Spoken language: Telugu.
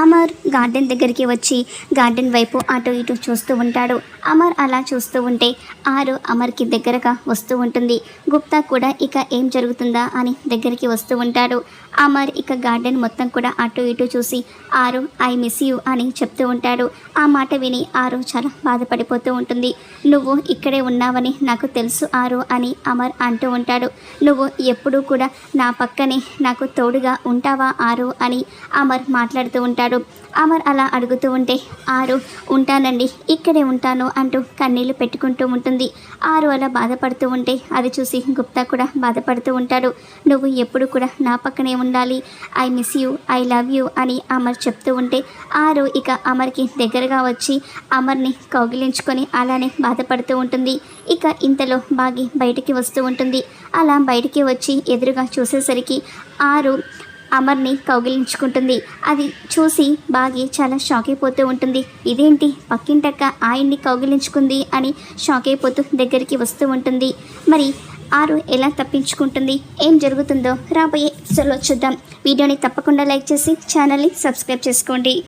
అమర్ గార్డెన్ దగ్గరికి వచ్చి గార్డెన్ వైపు అటు ఇటు చూస్తూ ఉంటాడు. అమర్ అలా చూస్తూ ఉంటే ఆరు అమర్కి దగ్గరగా వస్తూ ఉంటుంది. గుప్తా కూడా ఇక ఏం జరుగుతుందా అని దగ్గరికి వస్తూ ఉంటాడు. అమర్ ఇక గార్డెన్ మొత్తం కూడా అటు ఇటు చూసి ఆరు ఐ మిస్ యూ అని చెప్తూ ఉంటాడు. ఆ మాట విని ఆరు చాలా బాధపడిపోతూ ఉంటుంది. నువ్వు ఇక్కడే ఉన్నావని నాకు తెలుసు ఆరు అని అమర్ అంటూ ఉంటాడు. నువ్వు ఎప్పుడూ కూడా నా పక్కనే నాకు తోడుగా ఉంటావా ఆరు అని అమర్ మాట్లాడుతూ ఉంటాడు. అమర్ అలా అడుగుతూ ఉంటే ఆరు ఉంటానండి. ఇక్కడే ఉంటాను అంటూ కన్నీళ్ళు పెట్టుకుంటూ ఉంటుంది. ఆరు అలా బాధపడుతూ ఉంటే అది చూసి గుప్తా కూడా బాధపడుతూ ఉంటాడు. నువ్వు ఎప్పుడు కూడా నా పక్కనే ఉండాలి. I miss you I love you అని అమర్ చెప్తూ ఉంటే ఆరు ఇక అమర్కి దగ్గరగా వచ్చి అమర్ని కౌగిలించుకొని అలానే బాధపడుతూ ఉంటుంది. ఇక ఇంతలో బాగి బయటికి వస్తూ ఉంటుంది. అలా బయటికి వచ్చి ఎదురుగా చూసేసరికి ఆరు అమర్ని కౌగిలించుకుంటుంది. అది చూసి బాగి చాలా షాక్ అయిపోతూ ఉంటుంది. ఇదేంటి? పక్కింటక్క ఆయన్ని కౌగిలించుకుంది అని షాక్ అయిపోతూ దగ్గరికి వస్తూ ఉంటుంది. మరి ఆరు ఎలా తప్పించుకుంటుంది? ఏం జరుగుతుందో రాబోయే ఎపిసోడ్లో చూద్దాం. వీడియోని తప్పకుండా లైక్ చేసి ఛానల్ని సబ్స్క్రైబ్ చేసుకోండి.